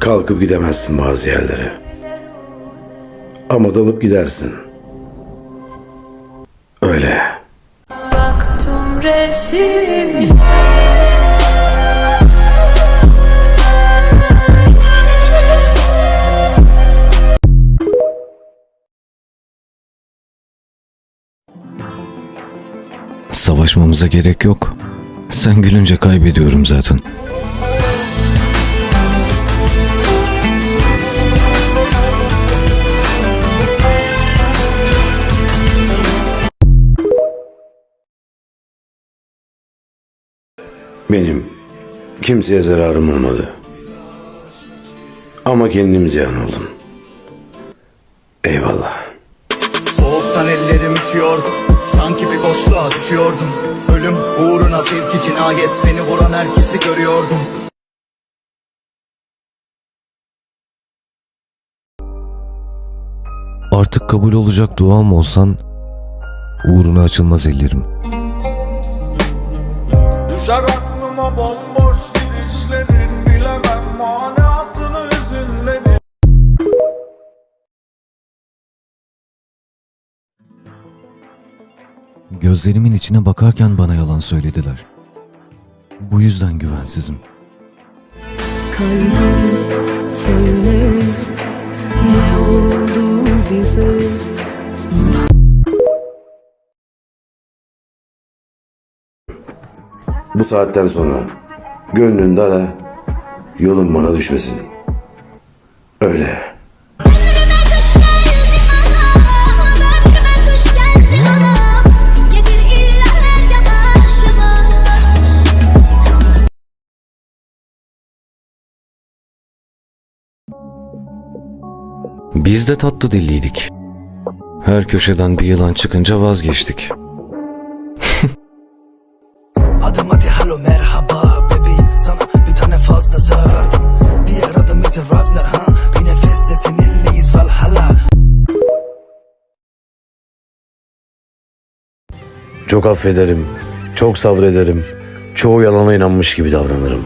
Kalkıp gidemezsin bazı yerlere. Ama dalıp gidersin. Öyle. Baktım resmi Savaşmamıza gerek yok. Sen gülünce kaybediyorum zaten. Benim kimseye zararım olmadı. Ama kendim ziyan oldum. Eyvallah. Soğuktan ellerim üşüyordu Sanki bir boşluğa düşüyordum Ölüm uğruna sevgi cinayet Beni vuran herkesi görüyordum Artık kabul olacak duam olsan uğruna açılmaz ellerim. Düşer aklıma bomboş gidişlerin Bilemem manasını hüzünlerin Gözlerimin içine bakarken bana yalan söylediler. Bu yüzden güvensizim. Kalbim söyle ne oldu bize Bu saatten sonra gönlün dara, yolun bana düşmesin. Öyle. Biz de tatlı dilliydik. Her köşeden bir yılan çıkınca vazgeçtik. Çok affederim, çok sabrederim. Çoğu yalana inanmış gibi davranırım.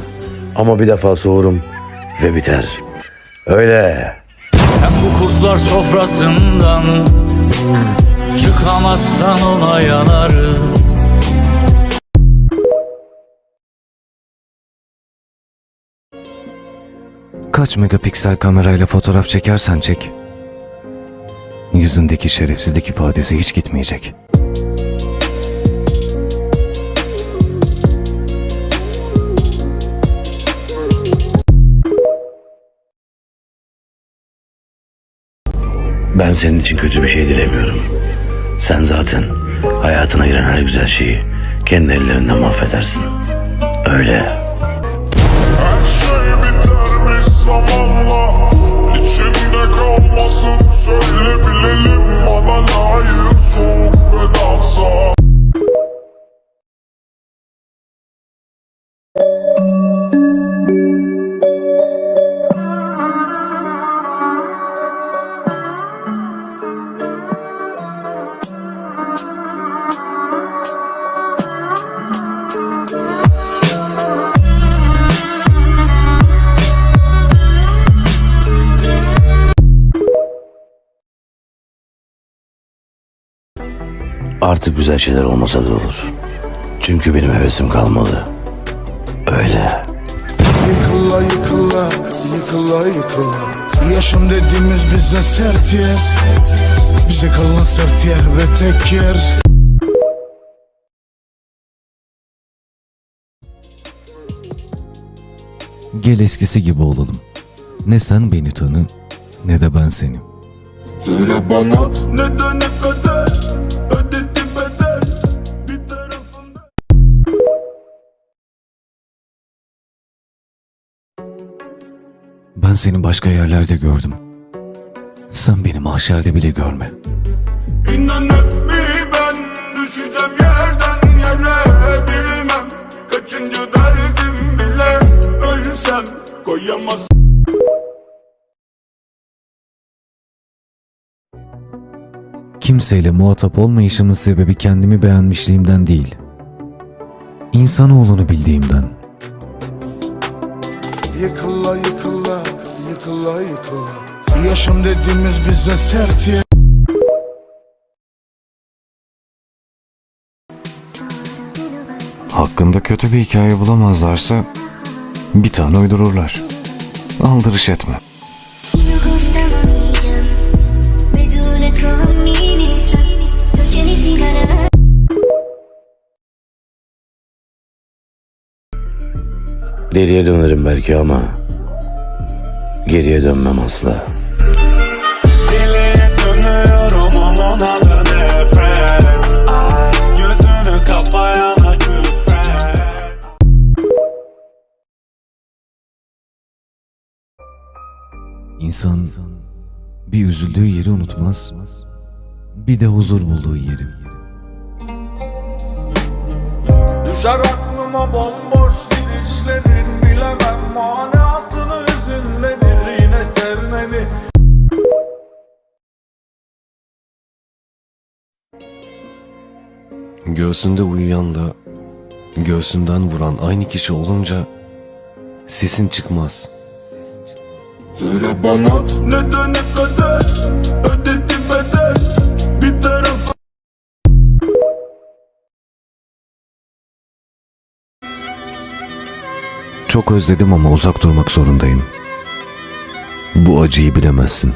Ama bir defa soğurum ve biter. Öyle. Sen bu kurtlar sofrasından Çıkamazsan ona yanarım Kaç megapiksel kamerayla fotoğraf çekersen çek. Yüzündeki şerefsizlik ifadesi hiç gitmeyecek. Ben senin için kötü bir şey dilemiyorum. Sen zaten hayatına giren her güzel şeyi kendi ellerinden mahvedersin. Öyle. Güzel şeyler olmasa da olur. Çünkü benim hevesim kalmadı. Öyle. Yıkıla yıkıla, yıkıla yıkıla Yaşam dediğimiz bize sert yer Bize kalan sert yer ve tek yer Gel eskisi gibi olalım. Ne sen beni tanı ne de ben seni. Söyle bana neden Ben seni başka yerlerde gördüm. Sen beni mahşerde bile görme. İnan mi ben düşeceğim yerden yere Bilmem kaçıncı derdim bile ölsem koyamaz Kimseyle muhatap olmayışımın sebebi kendimi beğenmişliğimden değil. İnsanoğlunu bildiğimden. Yıkıla yıkıla yıkıla yıkıla Yaşam dediğimiz bize sert ya Hakkında kötü bir hikaye bulamazlarsa bir tane uydururlar. Aldırış etme. Deliye dönerim belki ama geriye dönmem asla. Deliye dönüyorum ama ona da nefret Ay, Gözünü kapayana küfret İnsan bir üzüldüğü yeri unutmaz, bir de huzur bulduğu yeri. Düşer aklıma bomboş gidişlerin Bilemem manasını Göğsünde uyuyanla göğsünden vuran aynı kişi olunca sesin çıkmaz. Söyle bana neden ne kadar ödedi bedel Bir taraf Çok özledim ama uzak durmak zorundayım. Bu acıyı bilemezsin.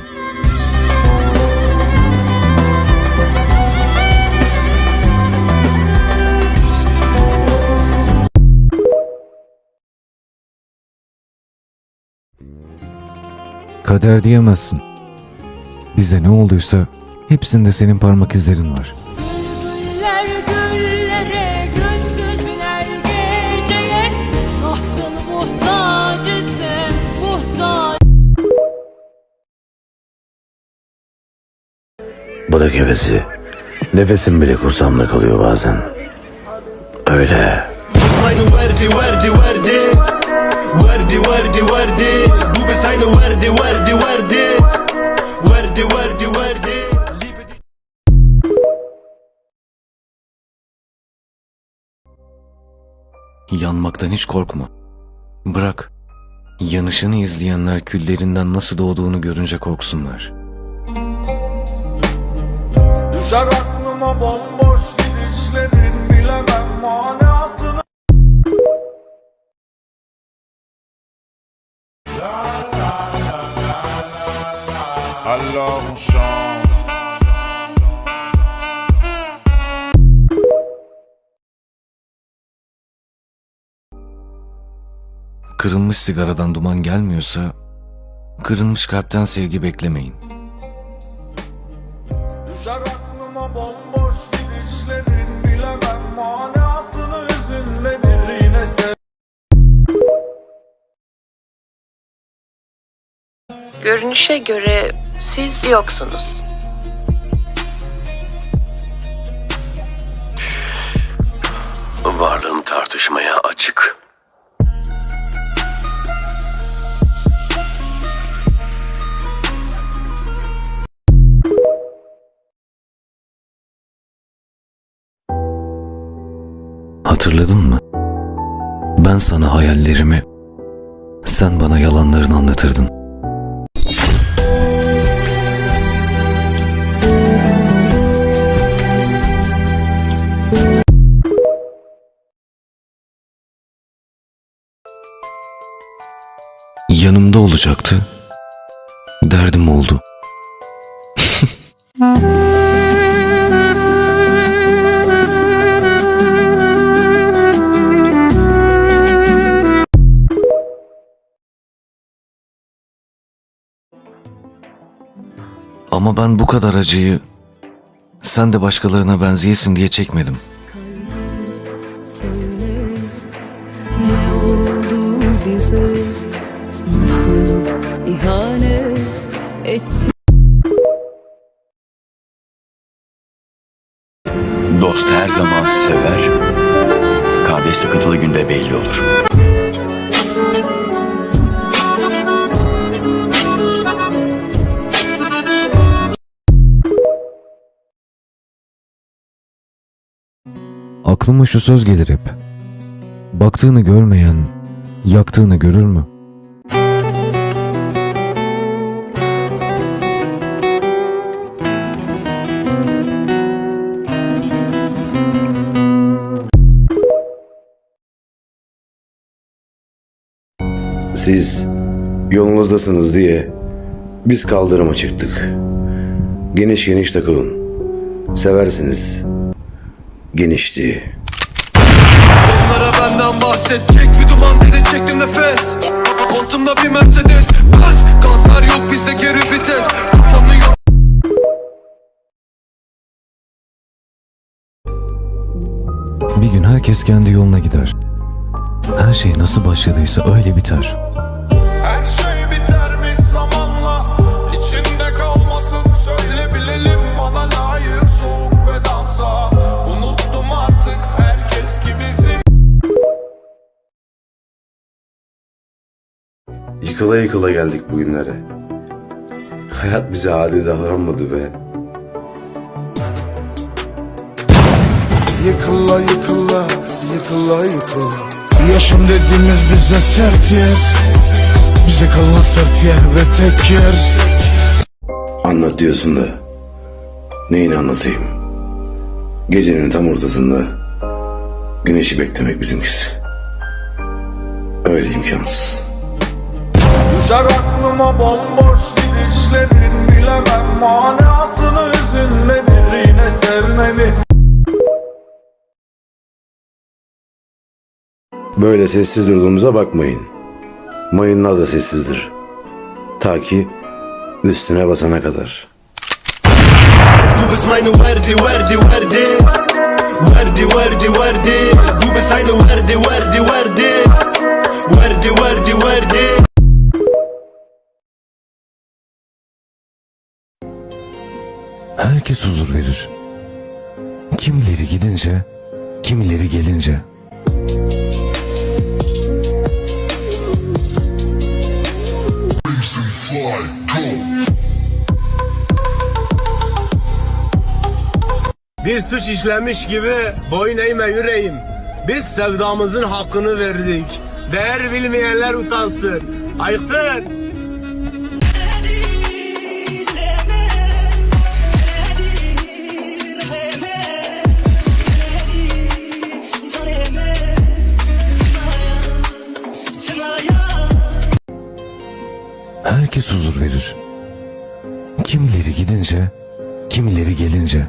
Kader diyemezsin. Bize ne olduysa hepsinde senin parmak izlerin var. Güller güllere geceye muhtaç muhtaç Bırak hevesi. Nefesim bile kursamda kalıyor bazen. Öyle. verdi verdi verdi Verdi verdi verdi Bu biz aynı verdi verdi verdi Verdi verdi verdi Yanmaktan hiç korkma. Bırak. Yanışını izleyenler küllerinden nasıl doğduğunu görünce korksunlar. Düşer aklıma bomboş Alors on chante Kırılmış sigaradan duman gelmiyorsa, kırılmış kalpten sevgi beklemeyin. Düşer aklıma bomboş gidişlerin Bilemem manasını hüzünlenir yine sev Görünüşe göre siz yoksunuz. Varlığım tartışmaya açık. Hatırladın mı? Ben sana hayallerimi, sen bana yalanlarını anlatırdın. Olacaktı. Derdim oldu. Ama ben bu kadar acıyı sen de başkalarına benzeyesin diye çekmedim. Kalbim söyle ne oldu bize etti Dost her zaman sever. Kardeş sıkıntılı günde belli olur. Aklıma şu söz gelir hep. Baktığını görmeyen, yaktığını görür mü? Siz yolunuzdasınız diye biz kaldırıma çıktık. Geniş geniş takılın. Seversiniz. Genişliği. Onlara benden bahsedecek bir duman dedi çektim nefes Koltuğumda bir Mercedes Bas kanser yok bizde geri vites Bir gün herkes kendi yoluna gider. Her şey nasıl başladıysa öyle biter. Yıkıla yıkıla geldik bugünlere. Hayat bize adil davranmadı be. Yıkıla yıkıla yıkıla yıkıla Yaşam dediğimiz bize sert yer Bize kalan sert yer ve tek yer Anlat diyorsun da neyini anlatayım? Gecenin tam ortasında güneşi beklemek bizimkisi. Öyle imkansız. Düşer aklıma bomboş gidişlerin Bilemem manasını hüzünlenir Yine sevmedi Böyle sessiz durduğumuza bakmayın. Mayınlar da sessizdir. Ta ki üstüne basana kadar. Du bist meine Verdi, Verdi, Verdi Verdi, Verdi, Verdi Du bist eine Verdi, Verdi, Verdi Verdi, Verdi, Verdi Herkes huzur verir. Kimileri gidince, kimileri gelince. Bir suç işlemiş gibi boyun eğme yüreğim. Biz sevdamızın hakkını verdik. Değer bilmeyenler utansın. Ayıktır. Herkes huzur verir. Kimileri gidince, kimileri gelince.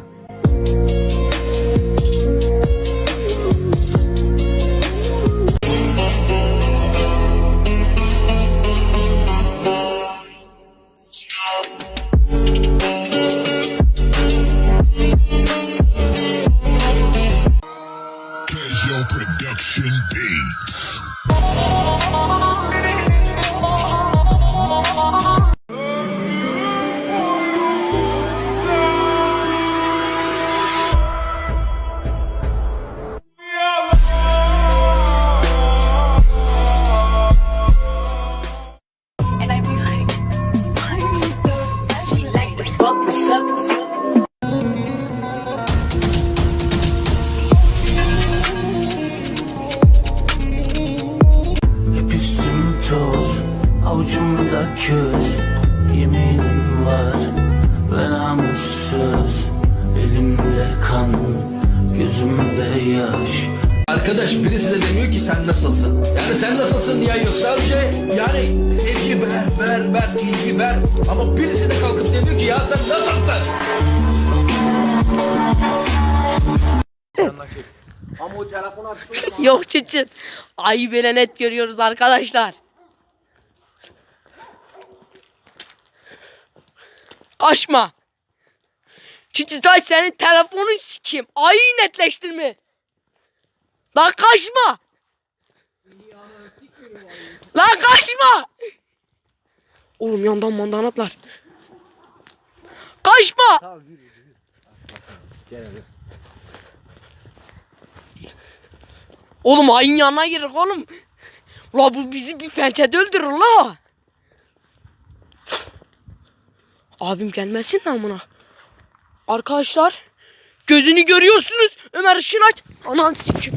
Köz Yeminim var ve namussuz Elimde kan, gözümde yaş Arkadaş biri size demiyor ki sen nasılsın? Yani sen nasılsın diye yok sadece yani sevgi ver, ver, ver, ilgi ver. Ama birisi de kalkıp demiyor ki ya sen nasılsın? Yok çeçin. Ayı bile net görüyoruz arkadaşlar. Kaçma. Çiçi taş senin telefonun sikeyim. Ayıyı netleştirme. Lan kaçma. Lan kaçma. Oğlum yandan mandan atlar. Kaçma. Oğlum ayın yanına girer oğlum. La bu bizi bir pençede öldürür la. Abim gelmesin de amına. Arkadaşlar gözünü görüyorsunuz. Ömer ışın aç. Anan sikim.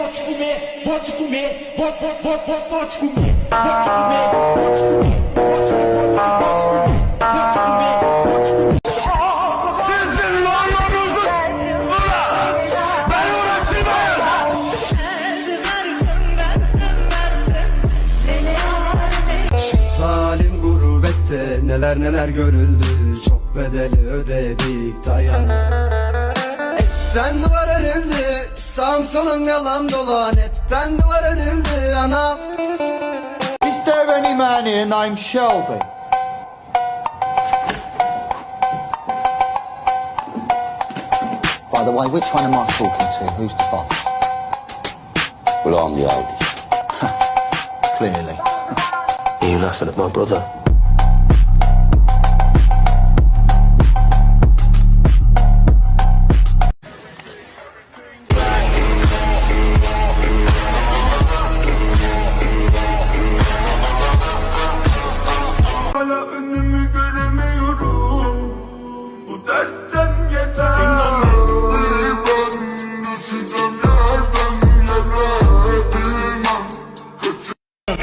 Te comer, te comer, vou, vou, vou, vou te comer, te comer, te comer, te, vou te comer, te comer, te comer. Sizin namununuzu Ulan Ben uğraştırmayın Zalim gurbette neler neler görüldü. Çok bedeli ödedik dayan. Etten duvar örüldü Sağım solum yalan dolan Etten duvar örüldü anam Is there any man here named Shelby? By the way, which one am I talking to? Who's the boss? Well, I'm the oldest. Clearly. Are you laughing at my brother?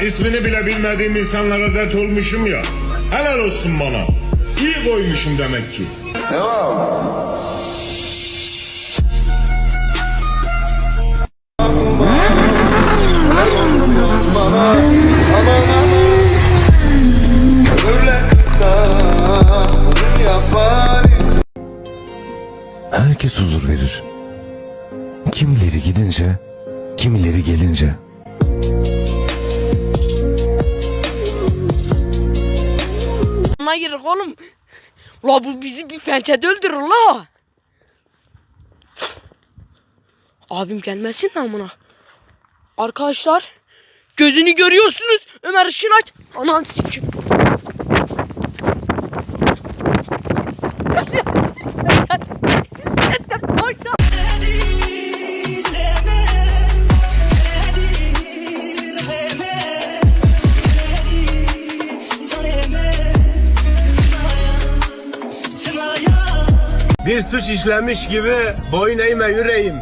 İsmini bile bilmediğim insanlara dert olmuşum ya. Helal olsun bana. İyi koymuşum demek ki. Herkes huzur verir. Kimileri gidince, oğlum. La bu bizi bir pençede öldürür la. Abim gelmesin de amına. Arkadaşlar gözünü görüyorsunuz. Ömer ışın aç. Anan sikim. Suç işlemiş gibi boyun eğme yüreğim.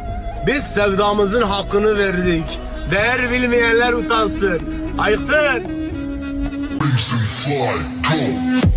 Biz sevdamızın hakkını verdik. Değer bilmeyenler utansın. Ayıktır. Production